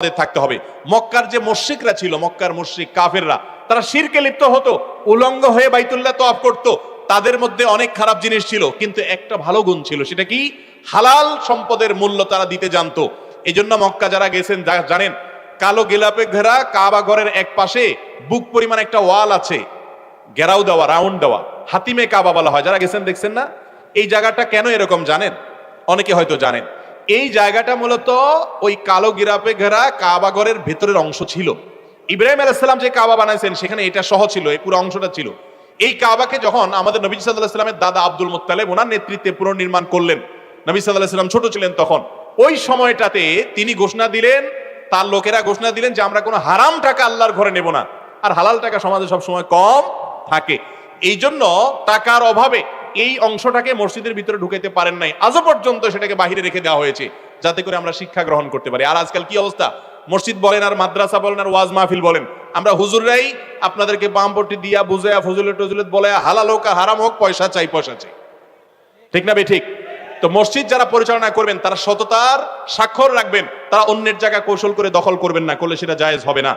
আমাদের থাকতে হবে। মক্কার যে মুশরিকরা ছিল, মক্কার মুশরিক কাফেররা, তারা শিরকে লিপ্ত হতো, উলঙ্গ হয়ে বাইতুল্লাহ তওয়াফ করত। তাদের মধ্যে অনেক খারাপ জিনিস ছিল, কিন্তু একটা ভালো গুণ ছিল, সেটা কি? হালাল সম্পদের মূল্য তারা দিতে জানতো। এই জন্য মক্কা যারা গেছেন জানেন, কালো গেলাপে ঘেরা কাবা ঘরের এক পাশে বুক পরিমাণ একটা ওয়াল আছে, ঘেরাও দেওয়া, রাউন্ড দেওয়া, হাতিমে কাবা বলা হয়। যারা গেছেন, দেখছেন না? এই জায়গাটা কেন এরকম জানেন? অনেকে হয়তো জানেন। এই জায়গাটা মূলত ওই কালো গিরাপে ঘেরা কাবা ঘরের ভেতরের অংশ ছিল। ইব্রাহিম আলাইসাল্লাম যে কাবা বানাইছেন, সেখানে এটা সহ ছিল, এই পুরো অংশটা ছিল। এই কাবাকে যখন আমাদের নবী সাল্লামের দাদা আব্দুল মুত্তালেব ওনার নেতৃত্বে পুনর্নির্মাণ করলেন, নবী সাল্লাম ছোট ছিলেন তখন, ওই সময়টাতে তিনি ঘোষণা দিলেন, তার লোকেরা ঘোষণা দিলেন যে আমরা কোনো হারাম টাকা আল্লাহর ঘরে নেব না। আর হালাল টাকা সমাজে সবসময় কম থাকে। এই জন্য টাকার অভাবে এই অংশটাকে মসজিদের ভিতরে ঢুকাইতে পারেন নাই। আজও পর্যন্ত সেটাকে বাহিরে রেখে দেওয়া হয়েছে, যাতে করে আমরা শিক্ষা গ্রহণ করতে পারি। আর আজকাল কি অবস্থা? মসজিদ বলেন আর মাদ্রাসা বলেন আর ওয়াজ মাহফিল বলেন। আমরা হুজুররাই আপনাদেরকে বামপট্টি দিয়া বুঝায়া ফজুলে টজুলেত বলে হালাল হোক হারাম হোক, পয়সা চাই পয়সা চাই। ঠিক না বে ঠিক? তো মসজিদ যারা পরিচালনা করবেন, তারা সততার স্বাক্ষর রাখবেন, তারা অন্যের জায়গা কৌশল করে দখল করবেন না, করলে সেটা জায়েজ হবে না।